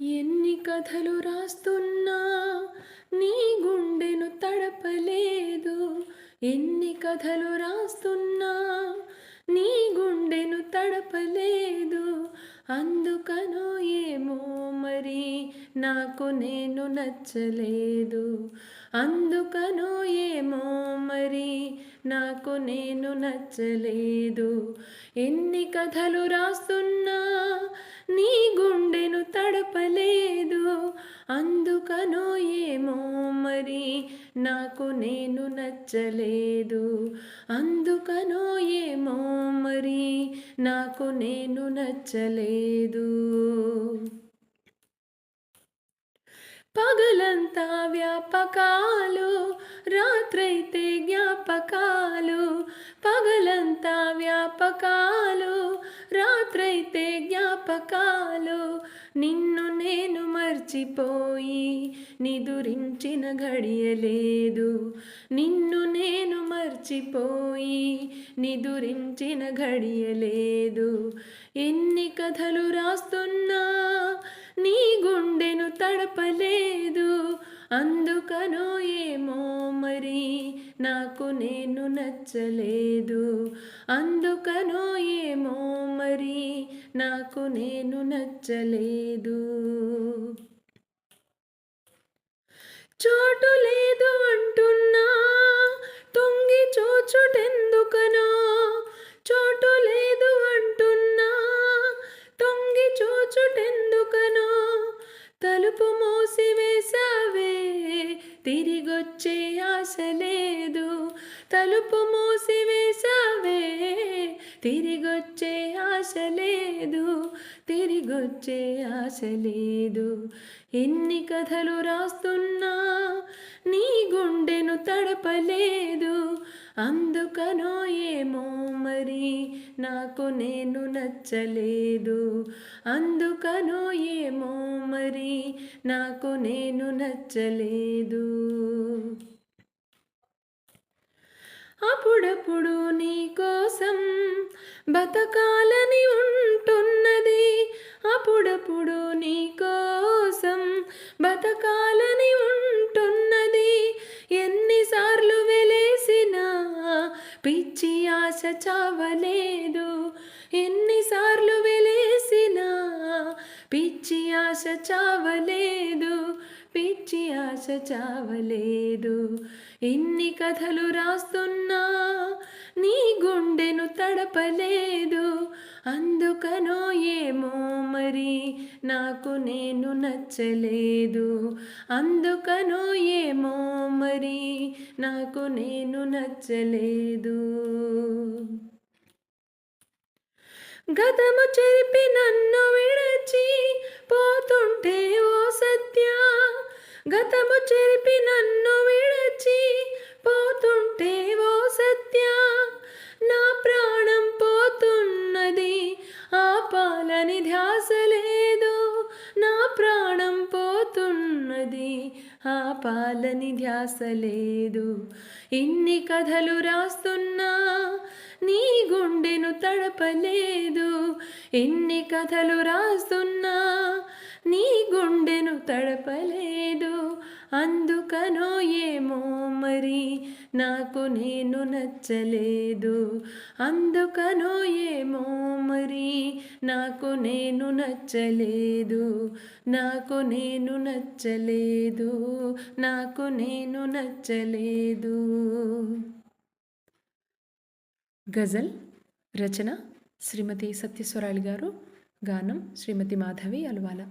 ఎన్ని కథలు రాస్తున్నా నీ గుండెను తడపలేదు. ఎన్ని కథలు రాస్తున్నా నీ గుండెను తడపలేదు. అందుకనో ఏమో మరి నాకు నేను నచ్చలేదు. అందుకనో ఏమో మరి నాకు నేను నచ్చలేదు. ఎన్ని కథలు రాస్తున్నా నీ గుండెను తడపలేదు. అందుకనో ఏమో మరి నాకు నేను నచ్చలేదు. అందుకనో ఏమో నాకు నేను నచ్చలేదు. పగలంతా వ్యాపకాలు రాత్రైతే జ్ఞాపకాలు. పగలంతా వ్యాపకాలు రాత్రైతే జ్ఞాపకాలు. నిన్న మరచిపోయి నిదురించిన ఘడియలేదు. నిన్ను నేను మర్చిపోయి నిదురించిన ఘడియలేదు. ఎన్ని కథలు రాస్తున్నా నీ గుండెను తడపలేదు. అందుకనో ఏమో మరి నాకు నేను నచ్చలేదు. అందుకనో ఏమో మరి నాకు నేను నచ్చలేదు. చోటు లేదు అంటున్నా. తొంగి చోచుటెందుకనో? చోటు లేదు అంటున్నా. తొంగి చోచుటెందుకనో? తలుపు మూసివేసావే తిరిగొచ్చే ఆశ లేదు. తలుపు మూసివేసావే తిరిగొచ్చే ఆశ లేదు. తిరిగొచ్చే ఆశ లేదు. ఎన్ని కథలు రాస్తున్నా నీ గుండెను తడపలేదు. అందుకనో ఏమో మరి నాకు నేను నచ్చలేదు. అందుకనో ఏమో మరి నాకు నేను నచ్చలేదు. అప్పుడప్పుడు నీ కోసం బతకాలని ఉంటున్నది అప్పుడప్పుడు నీ కోసం బతకాలని ఉంటున్నది. ఎన్నిసార్లు వెలేసినా పిచ్చి ఆశ చావలేదు. ఎన్నిసార్లు వెలేసినా పిచ్చి ఆశ చావలేదు. పిచ్చి ఆశ చావలేదు. ఎన్ని కథలు రాస్తున్నా నీ గుండెను తడపలేదు. నాకు నేను నచ్చలేదు. అందుకనో ఏమో మరి నాకు నేను నచ్చలేదు. గతము చెరిపి నన్ను విడచి పోతుంటే ఓ సత్య గతము చెరిపి ఆ ఆపాలని ధ్యాస లేదు ఇన్ని కథలు రాస్తున్నా నీ గుండెను తడపలేదు. ఎన్ని కథలు రాస్తున్నా నీ గుండెను తడపలేదు. అంద నాకు నేను నచ్చలేదు. అందుకనో ఏమో మరి నాకు నేను నచ్చలేదు. నాకు నేను నచ్చలేదు. నాకు నేను నచ్చలేదు. గజల్ రచన శ్రీమతి సత్యస్వరాళి గారు. గానం శ్రీమతి మాధవి అలువాల.